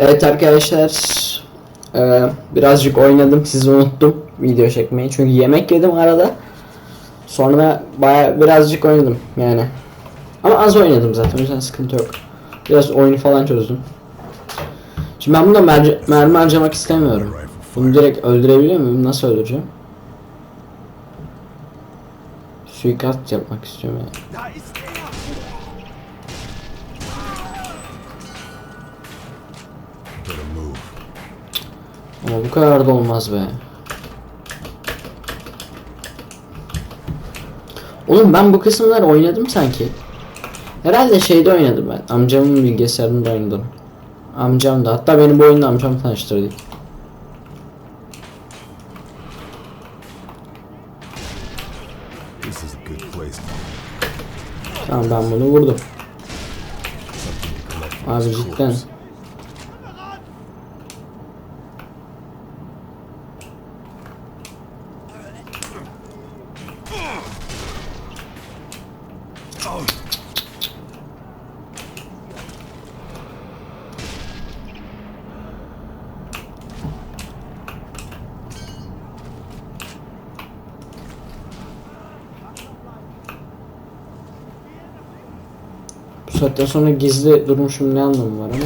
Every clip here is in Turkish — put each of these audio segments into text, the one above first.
Evet arkadaşlar eee, birazcık oynadım sizi unuttum video çekmeyi. Çünkü yemek yedim arada. Sonra baya birazcık oynadım yani. Ama az oynadım zaten o yüzden sıkıntı yok. Biraz oyunu falan çözdüm. Şimdi ben bunda merce- mermi harcamak istemiyorum. Bunu direkt öldürebiliyor muyum? Nasıl öldüreceğim? Suikast yapmak istiyorum yani ama bu kadar da olmaz be Oğlum ben bu kısımları oynadım sanki. Herhalde şeyde oynadım ben. Amcamın bilgisayarında oynadım. Amcam da. Hatta benim bu oyunda amcam tanıştırdı. Tamam ben bunu vurdum. Abi cidden. Saatten sonra gizli durmuşum ne anlamı var ama.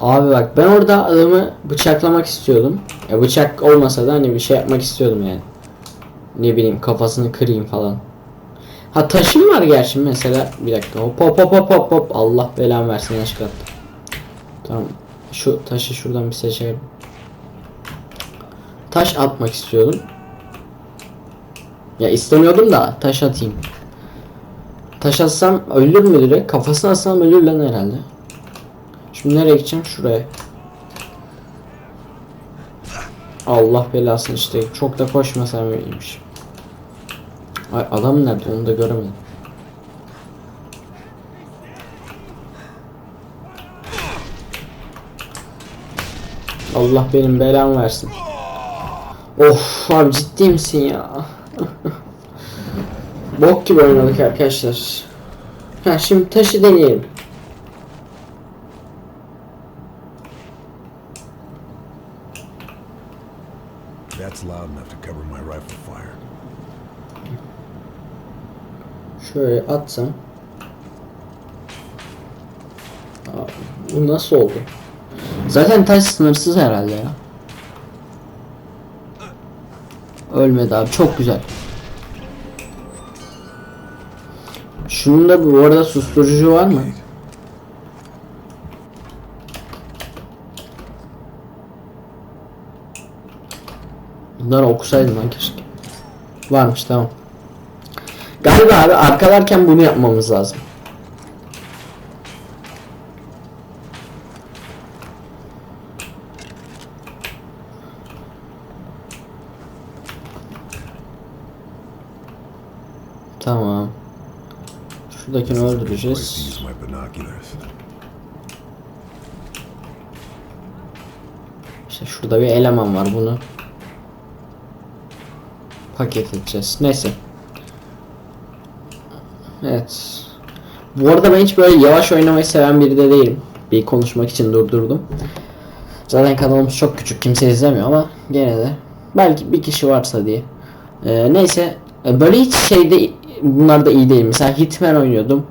Abi bak ben orada adamı bıçaklamak istiyordum. Ya bıçak olmasa da hani bir şey yapmak istiyordum yani. Ne bileyim kafasını kırayım falan. Ha taşım var gerçi mesela. Bir dakika hop hop hop hop hop hop. Allah belamı versin yanlış attım. Tamam. Şu taşı şuradan bir seçelim. Taş atmak istiyordum. Ya istemiyordum da taş atayım. Taş atsam ölür mü direkt? Kafasına atsam ölür lan herhalde. Şimdi nereye gideceğim? Şuraya. Allah belasını işte. Çok da koşmasam iyiymiş. Ay adam nerede? Onu da göremedim. Allah benim belamı versin. Of abi ciddi misin ya? Bok gibi oynadık arkadaşlar. Ha şimdi taşı deneyelim. That's loud enough to cover my rifle fire. Şöyle atsam. Bu nasıl oldu? Zaten taş sınırsız herhalde ya. Ölmedi abi çok güzel. Şunun da bu arada susturucu var mı? Bunları okusaydım lan keşke. Varmış tamam. Galiba abi arkalarken bunu yapmamız lazım. Tamam. Şuradakini öldüreceğiz. İşte şurada bir eleman var bunu. Paket edeceğiz. Neyse. Evet. Bu arada ben hiç böyle yavaş oynamayı seven biri de değilim. Bir konuşmak için durdurdum. Zaten kanalımız çok küçük kimse izlemiyor ama gene de belki bir kişi varsa diye. Ee, neyse e, böyle hiç şeyde bunlar da iyi değil. Mesela Hitman oynuyordum.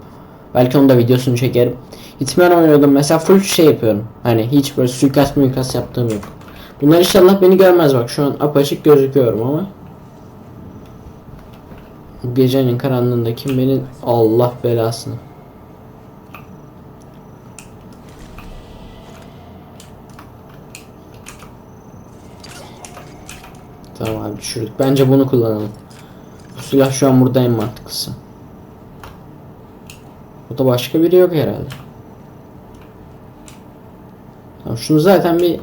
Belki onun da videosunu çekerim. Hitman oynuyordum mesela full şey yapıyorum. Hani hiç böyle suikast muikast yaptığım yok. Bunlar inşallah beni görmez bak şu an apaçık gözüküyorum ama. Gecenin karanlığında kim beni Allah belasını. Tamam abi düşürdük. Bence bunu kullanalım. Silah şu an burada en mantıklısı. Burada başka biri yok herhalde. Tamam şunu zaten bir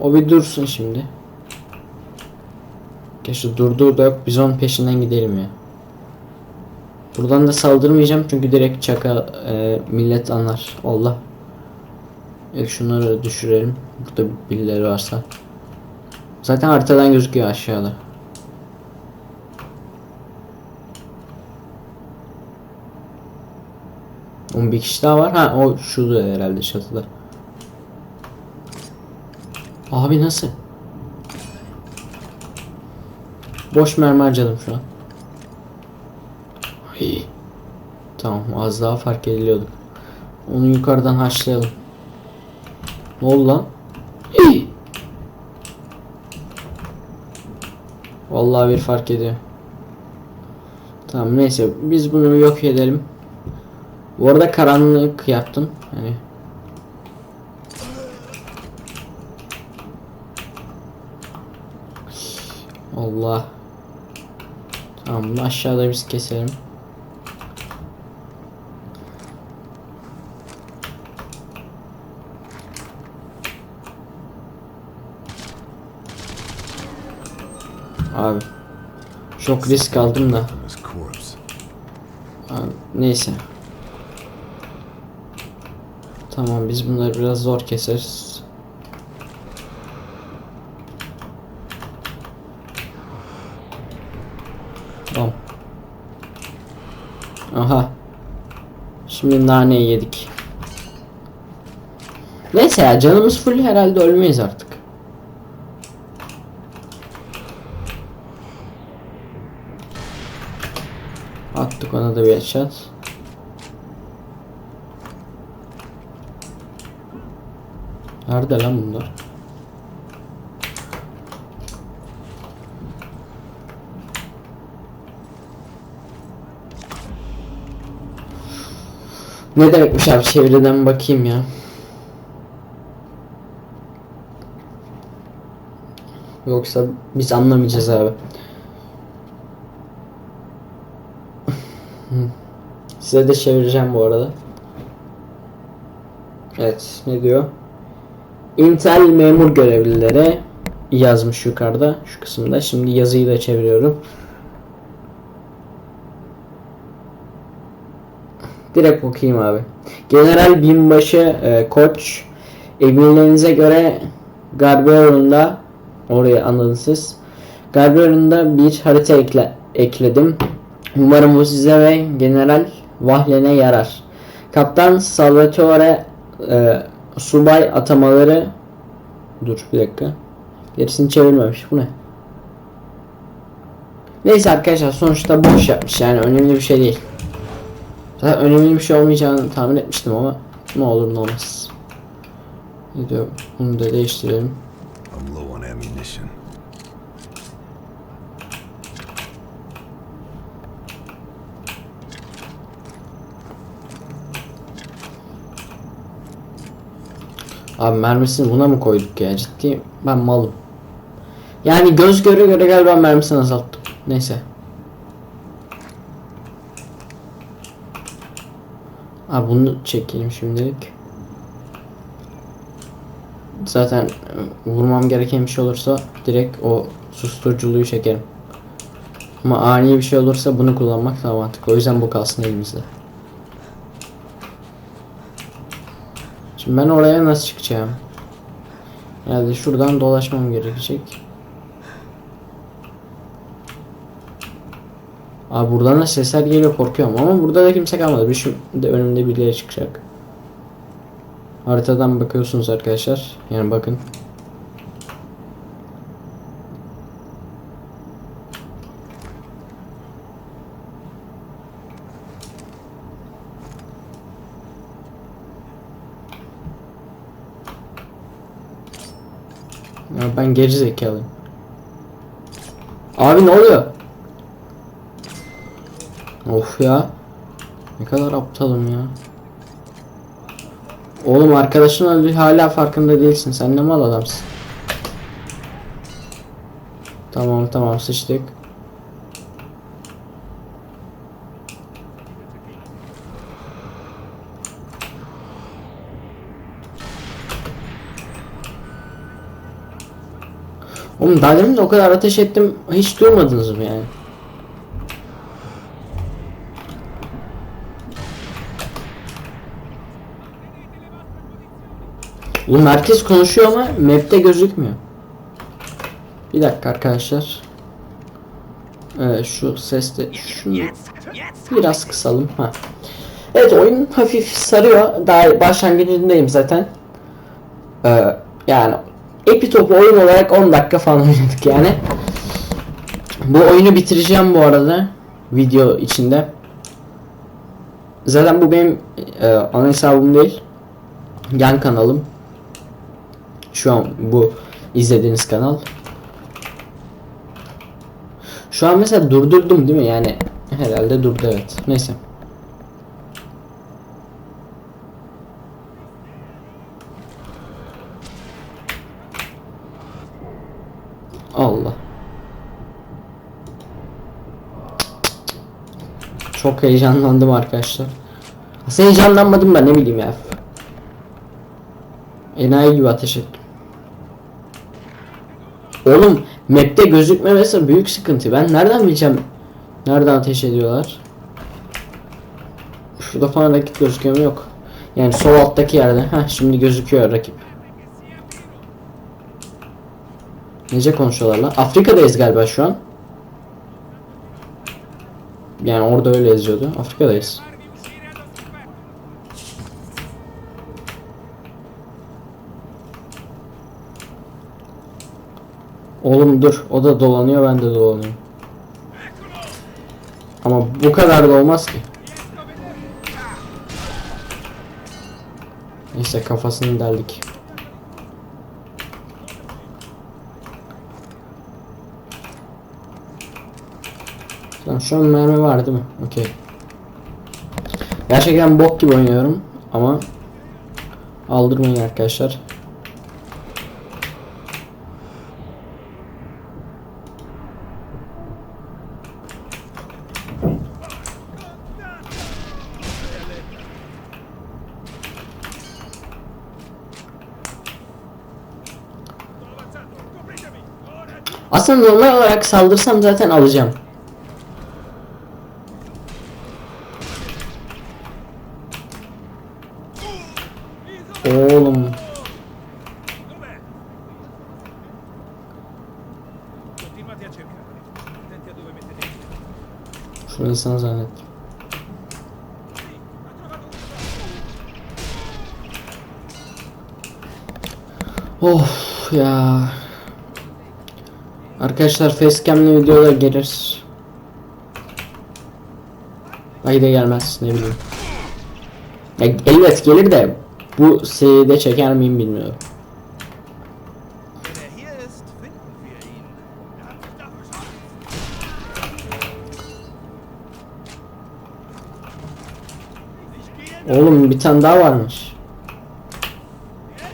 o bir dursun şimdi. Keşke durdur da yok biz onun peşinden gidelim ya. Buradan da saldırmayacağım çünkü direkt çaka e, millet anlar. Allah. Evet şunları düşürelim. Burada birileri varsa. Zaten haritadan gözüküyor aşağıda. Oğlum bir kişi daha var. Ha o şurada herhalde çatıda. Abi nasıl? Boş mermi harcadım şu an. Ay. Tamam az daha fark ediliyorduk. Onu yukarıdan haşlayalım. Ne oldu lan? İy. Vallahi bir fark ediyor. Tamam neyse biz bunu yok edelim. Bu arada karanlık yaptım. Hani Allah. Tamam bunu aşağıda biz keselim. Abi çok risk aldım da. Abi, neyse. Tamam biz bunları biraz zor keseriz. Tamam. Aha. Şimdi naneyi yedik. Neyse ya canımız full herhalde ölmeyiz artık. Attık ona da bir headshot. Nerede lan bunlar? Ne demekmiş abi çeviriden bakayım ya. Yoksa biz anlamayacağız abi. Size de çevireceğim bu arada. Evet ne diyor? Intel memur görevlileri yazmış yukarıda şu kısımda. Şimdi yazıyı da çeviriyorum. Direkt okuyayım abi. General Binbaşı e, Koç emirlerinize göre Garberon'da oraya anladınız siz. Garberon'da bir harita ekle, ekledim. Umarım bu size ve General Vahlen'e yarar. Kaptan Salvatore e, subay atamaları dur bir dakika. Gerisini çevirmemiş. Bu ne? Neyse arkadaşlar sonuçta boş yapmış yani önemli bir şey değil. Zaten önemli bir şey olmayacağını tahmin etmiştim ama ne olur ne olmaz. Bunu da değiştirelim. I'm low on ammunition. Abi mermisini buna mı koyduk ya ciddi ben malım. Yani göz göre göre galiba mermisini azalttım. Neyse. Abi bunu çekeyim şimdilik. Zaten e, vurmam gereken bir şey olursa direkt o susturuculuğu çekerim. Ama ani bir şey olursa bunu kullanmak daha mantıklı. O yüzden bu kalsın elimizde. Şimdi ben oraya nasıl çıkacağım? Yani şuradan dolaşmam gerekecek. Abi buradan da sesler geliyor korkuyorum ama burada da kimse kalmadı. Bir şu de önümde birileri çıkacak. Haritadan bakıyorsunuz arkadaşlar. Yani bakın. Ya ben geri zekalıyım. Abi ne oluyor? Of ya. Ne kadar aptalım ya. Oğlum arkadaşın öldü hala farkında değilsin. Sen ne mal adamsın. Tamam tamam sıçtık. Oğlum daha demin de o kadar ateş ettim. Hiç duymadınız mı yani? Oğlum herkes konuşuyor ama map'te gözükmüyor. Bir dakika arkadaşlar. Ee, şu seste şunu biraz kısalım. Ha. Evet oyun hafif sarıyor. Daha başlangıcındayım zaten. Ee, yani Epitop'u oyun olarak 10 dakika falan oynadık yani. Bu oyunu bitireceğim bu arada. Video içinde. Zaten bu benim e, ana hesabım değil. Yan kanalım. Şu an bu izlediğiniz kanal. Şu an mesela durdurdum değil mi? Yani herhalde durdu evet. Neyse. Allah. Çok heyecanlandım arkadaşlar. Aslında heyecanlanmadım da ne bileyim ya. Enayi gibi ateş ettim. Oğlum map'te gözükmemesi büyük sıkıntı. Ben nereden bileceğim nereden ateş ediyorlar? Şurada falan rakip gözüküyor mu? Yok. Yani sol alttaki yerde. Heh şimdi gözüküyor rakip. Nece konuşuyorlar lan? Afrika'dayız galiba şu an. Yani orada öyle yazıyordu. Afrika'dayız. Oğlum dur. O da dolanıyor ben de dolanıyorum. Ama bu kadar da olmaz ki. Neyse kafasını deldik. Şu an mermi var değil mi? Okey. Gerçekten bok gibi oynuyorum ama aldırmayın arkadaşlar. Aslında normal olarak saldırsam zaten alacağım. Arkadaşlar facecam'li videolar gelir. Ay da gelmez ne bileyim. Ya, elbet gelir de bu seride çeker miyim bilmiyorum. Oğlum bir tane daha varmış.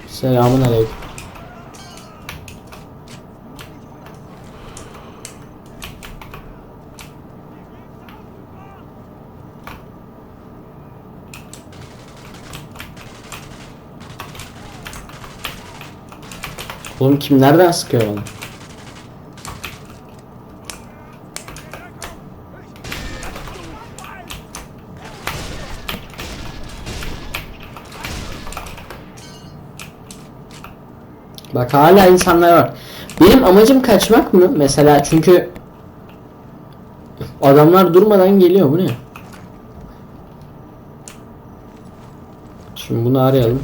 Selamun aleyküm. Oğlum kim nereden sıkıyor bana? Bak hala insanlar var. Benim amacım kaçmak mı? Mesela çünkü adamlar durmadan geliyor bu ne? Şimdi bunu arayalım.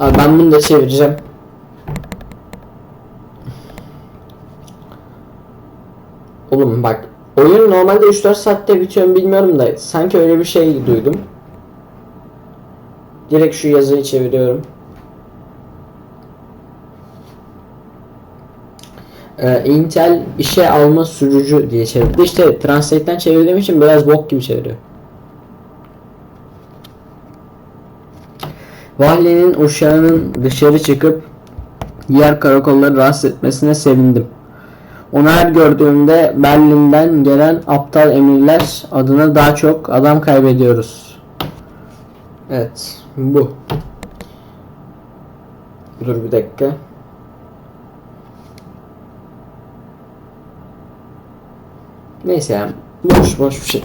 Abi ben bunu da çevireceğim. Oğlum bak oyun normalde 3-4 saatte bitiyor bilmiyorum da sanki öyle bir şey duydum. Direkt şu yazıyı çeviriyorum. Ee, Intel işe alma sürücü diye çevirdi. İşte Translate'den çevirdiğim için biraz bok gibi çeviriyor. Vali'nin uşağının dışarı çıkıp diğer karakolları rahatsız etmesine sevindim. Onu her gördüğümde Berlin'den gelen aptal emirler adına daha çok adam kaybediyoruz. Evet, bu. Dur bir dakika. Neyse yani boş boş bir şey.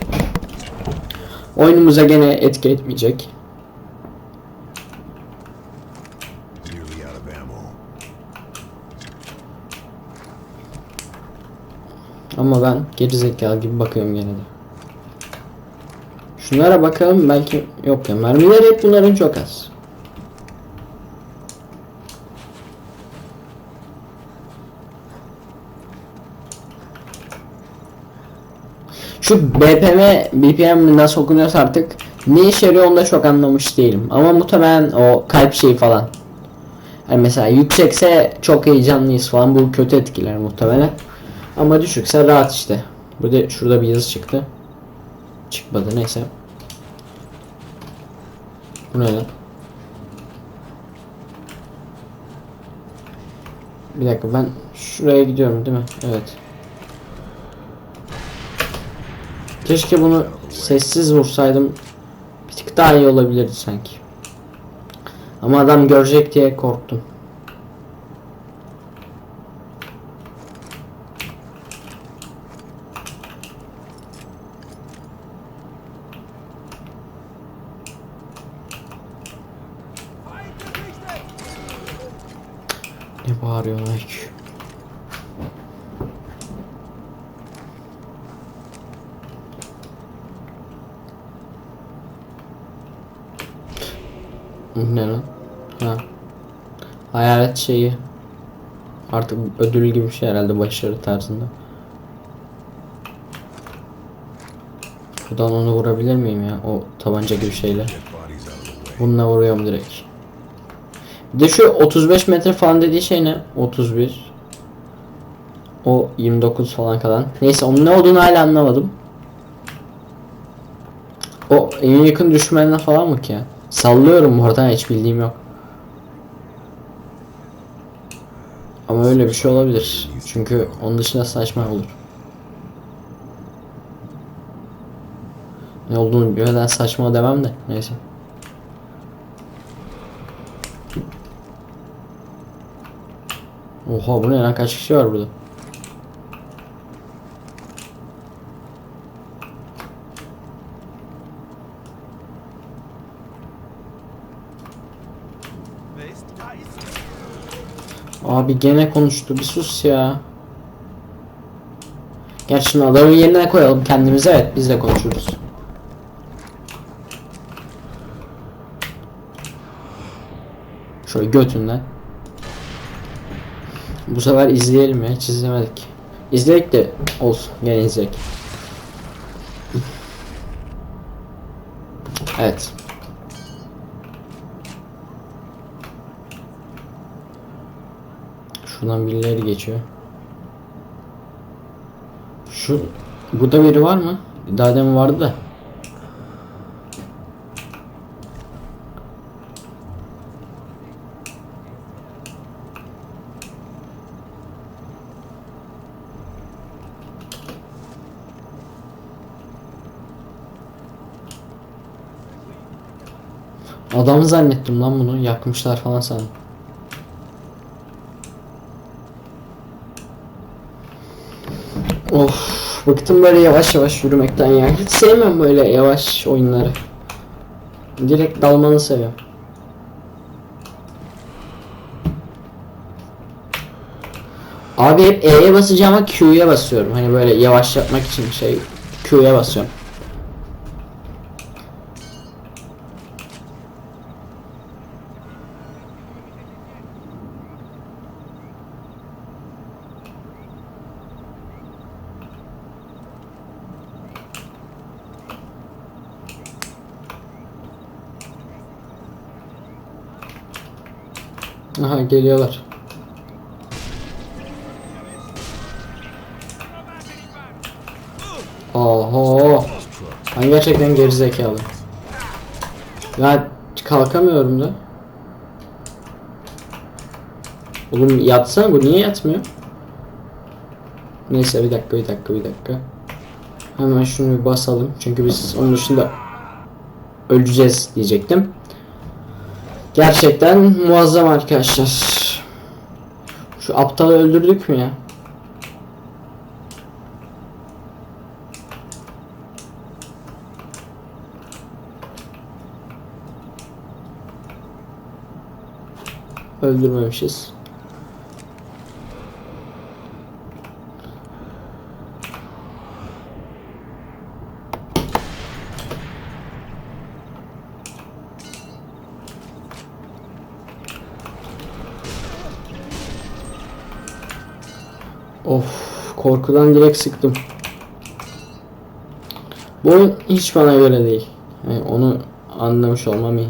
Oyunumuza gene etki etmeyecek. Ama ben geri zekalı gibi bakıyorum gene de. Şunlara bakalım belki yok ya. Mermiler hep bunların çok az. Şu BPM, BPM nasıl okunuyorsa artık ne işe yarıyor onu da çok anlamış değilim. Ama muhtemelen o kalp şeyi falan. Yani mesela yüksekse çok heyecanlıyız falan bu kötü etkiler muhtemelen. Ama düşükse rahat işte. Burada şurada bir yazı çıktı. Çıkmadı neyse. Bu ne lan? Bir dakika ben şuraya gidiyorum değil mi? Evet. Keşke bunu sessiz vursaydım. Bir tık daha iyi olabilirdi sanki. Ama adam görecek diye korktum. Ne bağırıyor Mike? Ne lan? Ha. Hayalet şeyi. Artık ödül gibi bir şey herhalde başarı tarzında. Buradan onu vurabilir miyim ya? O tabanca gibi şeyle. Bununla vuruyorum direkt. Bir de şu 35 metre falan dediği şey ne? 31. O 29 falan kalan. Neyse onun ne olduğunu hala anlamadım. O en yakın düşmanına falan mı ki? Sallıyorum oradan hiç bildiğim yok. Ama öyle bir şey olabilir. Çünkü onun dışında saçma olur. Ne olduğunu bilmeden saçma demem de neyse. Oha bu ne lan kaç kişi var burada? Abi gene konuştu bir sus ya. Gerçi şimdi adamın yerine koyalım kendimize evet biz de konuşuruz. Şöyle götünden. Bu sefer izleyelim ya hiç izlemedik. İzledik de olsun gene izledik. Evet. Şuradan birileri geçiyor. Şu burada biri var mı? Daha demin vardı da. Adam zannettim lan bunu. Yakmışlar falan sandım. Of, bıktım böyle yavaş yavaş yürümekten ya. Hiç sevmem böyle yavaş oyunları. Direkt dalmanı seviyorum. Abi hep E'ye basacağım ama Q'ya basıyorum. Hani böyle yavaşlatmak için şey Q'ya basıyorum. Aha geliyorlar. Oho. Ben gerçekten gerizekalı. Ya kalkamıyorum da. Oğlum yatsana bu niye yatmıyor? Neyse bir dakika bir dakika bir dakika. Hemen şunu bir basalım. Çünkü biz onun dışında öleceğiz diyecektim. Gerçekten muazzam arkadaşlar. Şu aptalı öldürdük mü ya? Öldürmemişiz. Of korkudan direkt sıktım. Bu oyun hiç bana göre değil. Yani onu anlamış olmam iyi.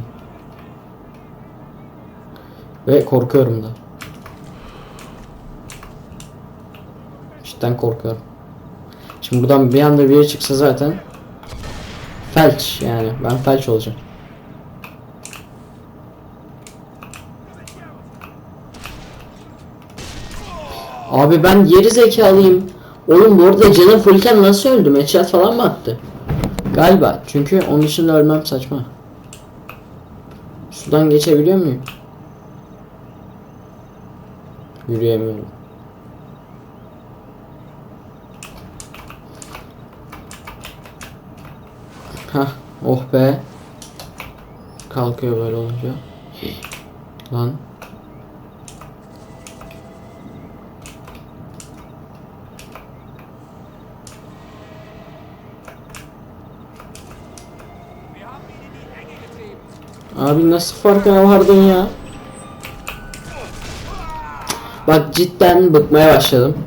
Ve korkuyorum da. Cidden korkuyorum. Şimdi buradan bir anda biri çıksa zaten felç yani ben felç olacağım. Abi ben geri zekalıyım. Oğlum bu arada canım fullken nasıl öldüm? Headshot falan mı attı? Galiba. Çünkü onun dışında ölmem saçma. Sudan geçebiliyor muyum? Yürüyemiyorum. Hah, oh be. Kalkıyor böyle olunca. Lan. Abi nasıl farkına vardın ya? Bak cidden bıkmaya başladım.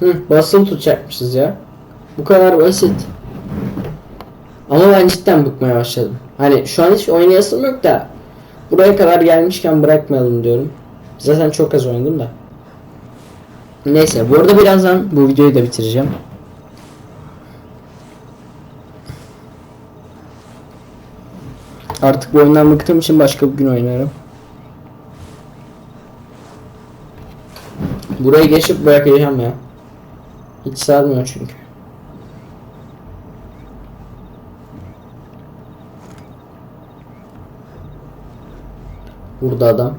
Hı, basılı tutacakmışız ya. Bu kadar basit. Ama ben cidden bıkmaya başladım. Hani şu an hiç oynayasım yok da buraya kadar gelmişken bırakmayalım diyorum. Zaten çok az oynadım da. Neyse bu arada birazdan bu videoyu da bitireceğim. Artık bu oyundan bıktığım için başka bir gün oynarım. Buraya geçip bırakacağım ya. Hiç sarmıyor çünkü. Burada adam.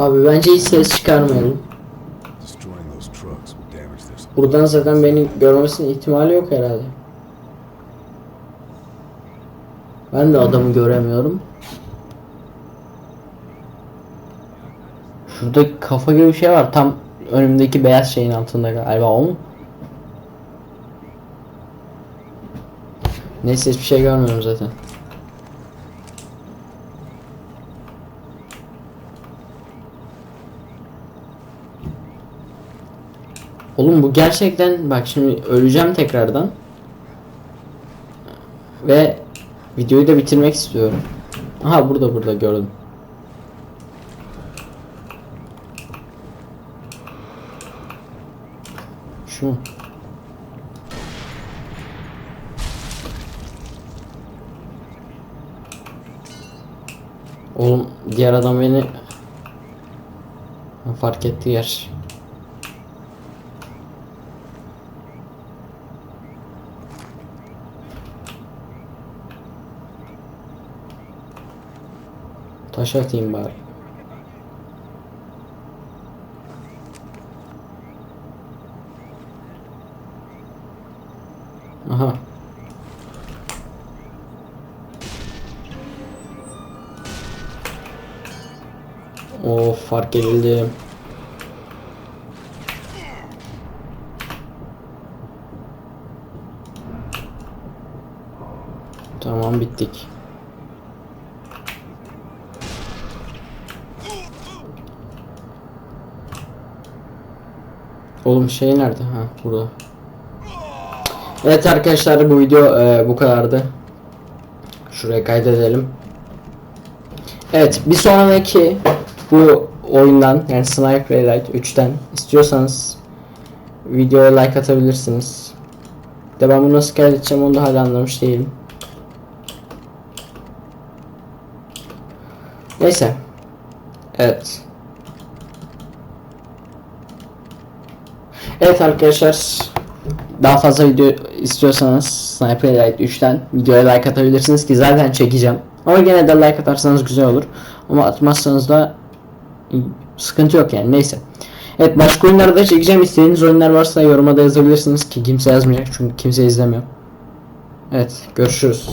Abi bence hiç ses çıkarmayalım. Buradan zaten beni görmesinin ihtimali yok herhalde. Ben de adamı göremiyorum. Şurada kafa gibi bir şey var. Tam önümdeki beyaz şeyin altında galiba o mu? Neyse hiçbir şey görmüyorum zaten. Oğlum bu gerçekten bak şimdi öleceğim tekrardan. Ve videoyu da bitirmek istiyorum. Aha burada burada gördüm. Şu? Oğlum diğer adam beni fark etti yer. Taş atayım bari. Aha. O fark edildi. Tamam bittik. Oğlum şey nerede? Ha burada. Evet arkadaşlar bu video e, bu kadardı. Şuraya kaydedelim. Evet bir sonraki bu oyundan yani Sniper Elite 3'ten istiyorsanız videoya like atabilirsiniz. De ben bunu nasıl kaydedeceğim onu da hala anlamış değilim. Neyse. Evet. Evet arkadaşlar daha fazla video istiyorsanız Sniper Elite 3'ten videoya like atabilirsiniz ki zaten çekeceğim. Ama gene de like atarsanız güzel olur. Ama atmazsanız da sıkıntı yok yani neyse. Evet başka oyunlarda da çekeceğim. İstediğiniz oyunlar varsa yoruma da yazabilirsiniz ki kimse yazmayacak çünkü kimse izlemiyor. Evet görüşürüz.